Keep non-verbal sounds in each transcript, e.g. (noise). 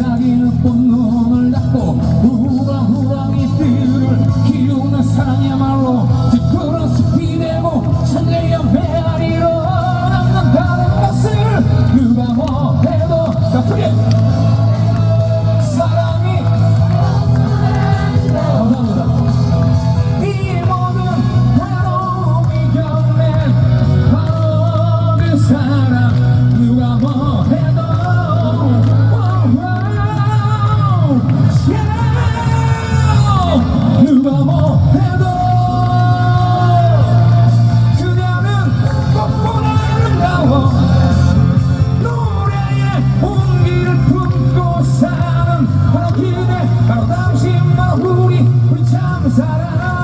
사귀는 꿈 바로 당신 바로 우리 우리 참 사랑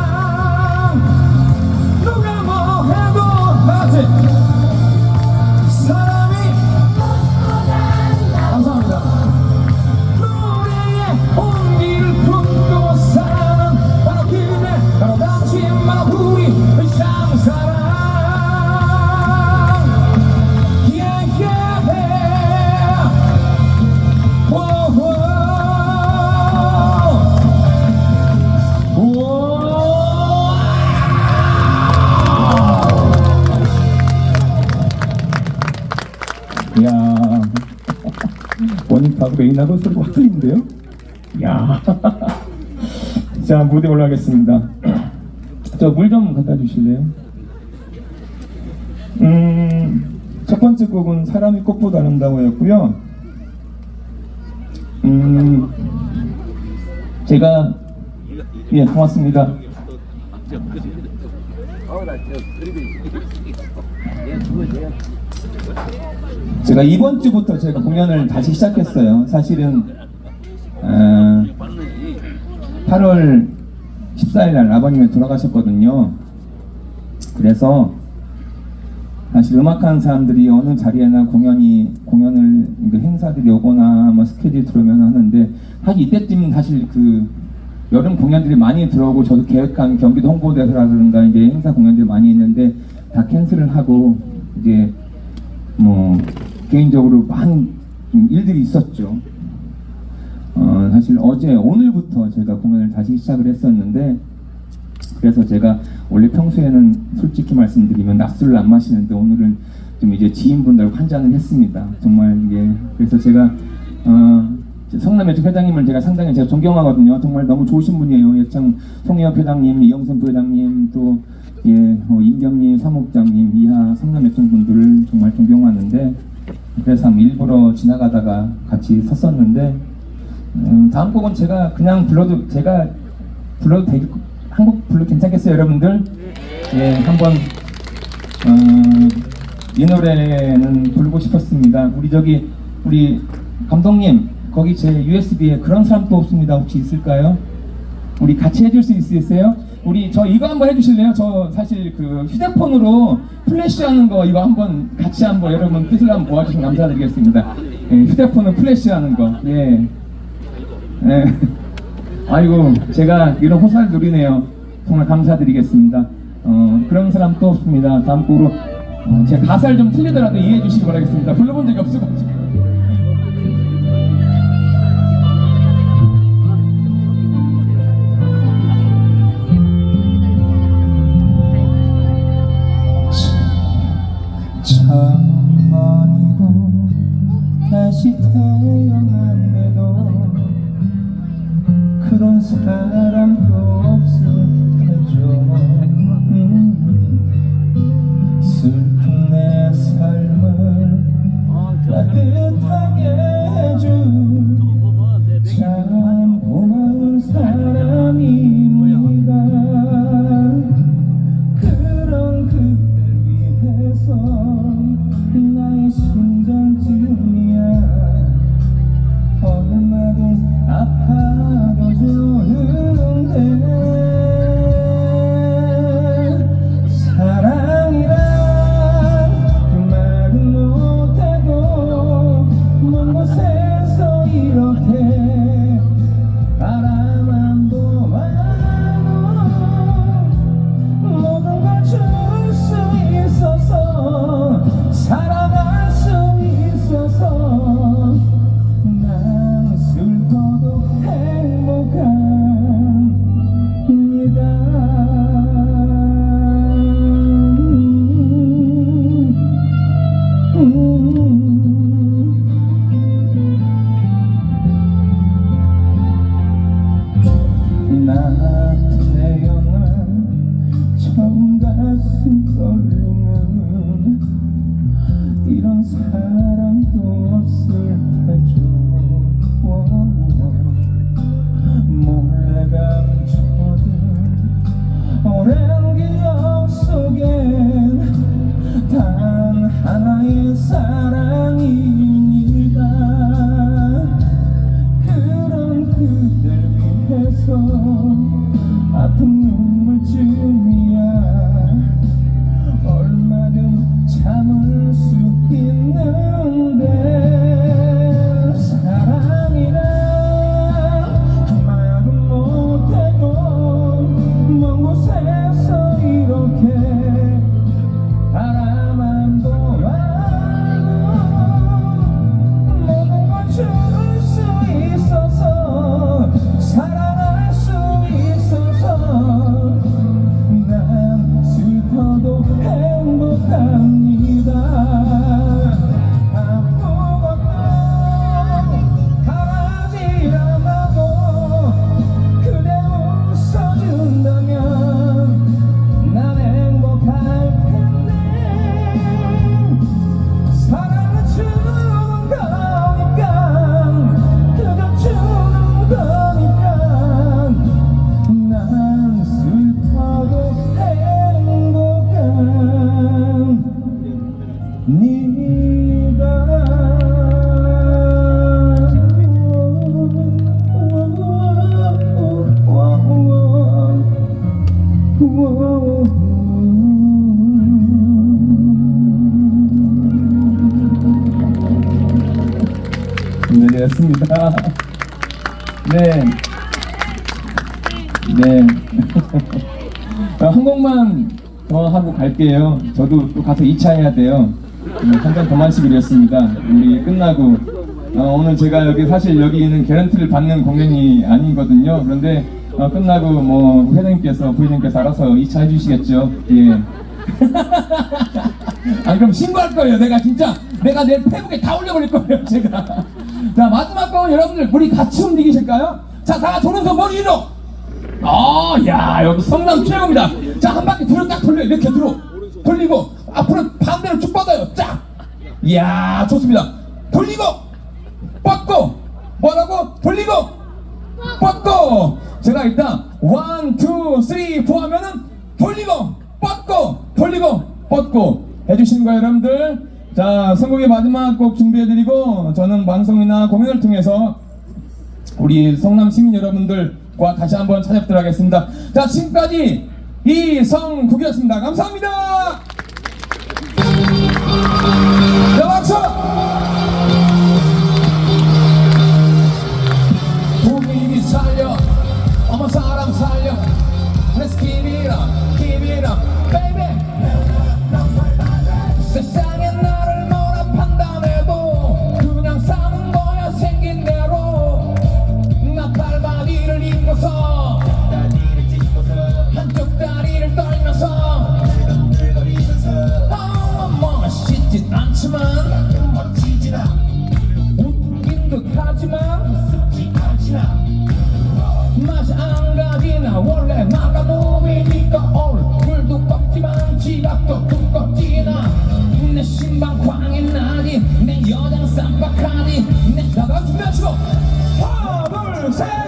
메인하고 소리가 확 틀린데요? 야. (laughs) 자 무대 올라가겠습니다. (clears throat) 저 물 좀 갖다 주실래요? 음, 첫 번째 곡은 사람이 꽃보다 아름다워였고요. 음, 제가 예 고맙습니다. 제가 이번 주부터 제가 공연을 다시 시작했어요. 사실은 어, 8월 14일 날 아버님이 돌아가셨거든요. 그래서 사실 음악하는 사람들이 어느 자리에나 공연이 공연을 그 행사들이 오거나 뭐 스케줄 들어오면 하는데 사실 이때쯤 사실 그 여름 공연들이 많이 들어오고 저도 계획한 경기도 홍보대사라든가 이제 행사 공연들이 많이 있는데 다 캔슬을 하고 이제 뭐 개인적으로 많은 일들이 있었죠. 어, 사실 어제 오늘부터 제가 공연을 다시 시작을 했었는데 그래서 제가 원래 평소에는 솔직히 말씀드리면 낮술을 안 마시는데 오늘은 좀 이제 지인분들과 한 잔을 했습니다. 정말 이게 그래서 제가 어, 성남예총 회장님을 제가 상당히 제가 존경하거든요. 정말 너무 좋으신 분이에요. 예창 송혜엽 회장님, 이영선 부회장님 또 예, 어, 임경님, 사무국장님, 이하 성남예총 분들을 정말 존경하는데 그래서 일부러 지나가다가 같이 섰었는데 음, 다음 곡은 제가 그냥 불러도 제가 불러도 되 한곡 불러 괜찮겠어요, 여러분들? 예, 한번 어, 이 노래는 부르고 싶었습니다. 우리 저기 우리 감독님 거기 제 USB에 그런 사람도 없습니다. 혹시 있을까요? 우리 같이 해줄 수 있으세요? 우리 저 이거 한번 해주실래요? 저 사실 그 휴대폰으로 플래시하는 거 이거 한번 같이 한번 여러분 뜻을 한번 모아주시면 감사드리겠습니다. 예, 휴대폰은 플래시하는 거. 예. 예. 아이고 제가 이런 호사를 누리네요. 정말 감사드리겠습니다. 어, 그런 사람 또 없습니다. 다음 곡으로 어, 제 가사를 좀 틀리더라도 이해해 주시기 바라겠습니다. 불러본 적이 없어가지고. 음, 사랑도 없을 테죠 몰래 감춰둔 오랜 기억 속엔 단 하나의 사랑입니다. 그런 그댈 위해서 아픈 눈 되었습니다. 네. 네. 어, (laughs) 한 곡만 더 하고 갈게요. 저도 또 가서 2차 해야 돼요. 한잔 더 마시기로 습니다 우리 끝나고 어, 오늘 제가 여기 사실 여기는 개런티를 받는 공연이 아니거든요. 그런데 어, 끝나고 뭐 회장님께서 부회장님께서 알아서 2차 해주시겠죠. 예. 안 (laughs) 그럼 신고할 거예요. 내가 진짜 내가 내 페북에 다 올려버릴 거예요. 제가. 자 마지막 곡은 여러분들 우리 같이 움직이실까요? 자 다 같이 오른손 머리 위로. 아, 야, 여기 성남 최고입니다. 자, 한 바퀴 뒤로 딱 돌려, 이렇게 들어. 돌리고, 앞으로 반대로 쭉 뻗어요. 쫙. 이야, 좋습니다. 돌리고, 뻗고, 뭐라고? 돌리고, 뻗고. 제가 일단, 원, 투, 쓰리, 포 하면은, 돌리고, 뻗고, 돌리고, 뻗고. 해주시는 거예요, 여러분들. 자, 선곡의 마지막 곡 준비해드리고, 저는 방송이나 공연을 통해서 우리 성남 시민 여러분들과 다시 한번 찾아뵙도록 하겠습니다. 자, 지금까지 이성국이었습니다. 감사합니다. 자, 박수! 분위기 살려, 어머 사람 살려. Let's keep it up, keep it up, baby. 하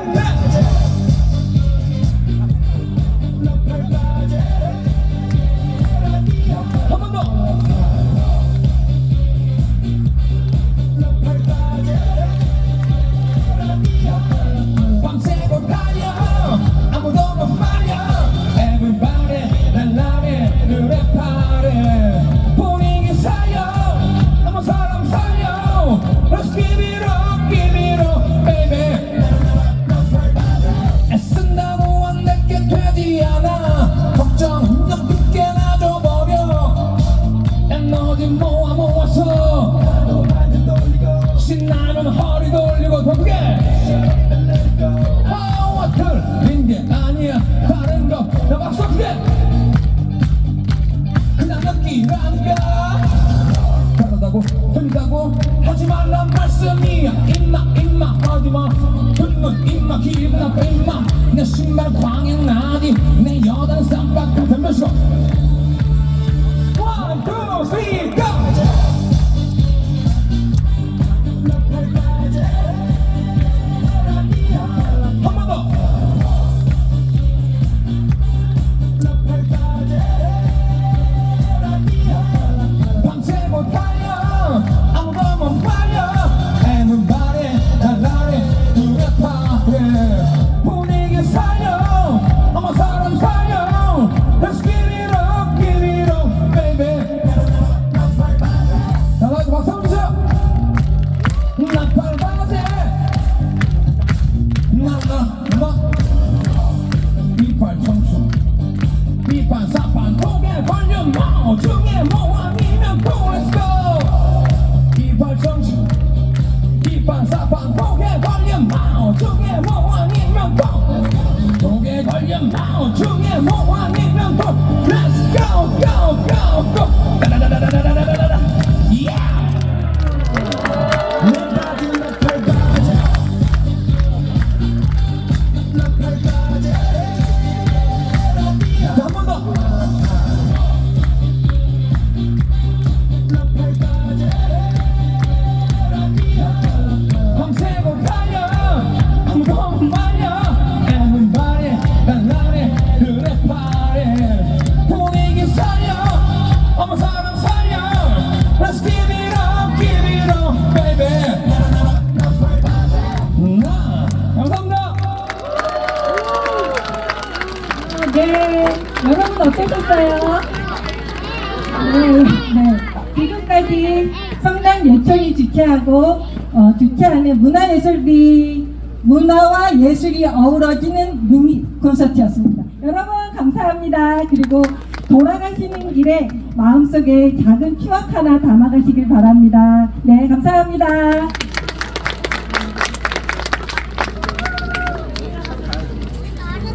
down. 지금까지 성남 예천이 주최하고 어, 주최하는 문화예술비 문화와 예술이 어우러지는 뮤비 콘서트였습니다. 여러분 감사합니다. 그리고 돌아가시는 길에 마음속에 작은 추억 하나 담아가시길 바랍니다. 네, 감사합니다.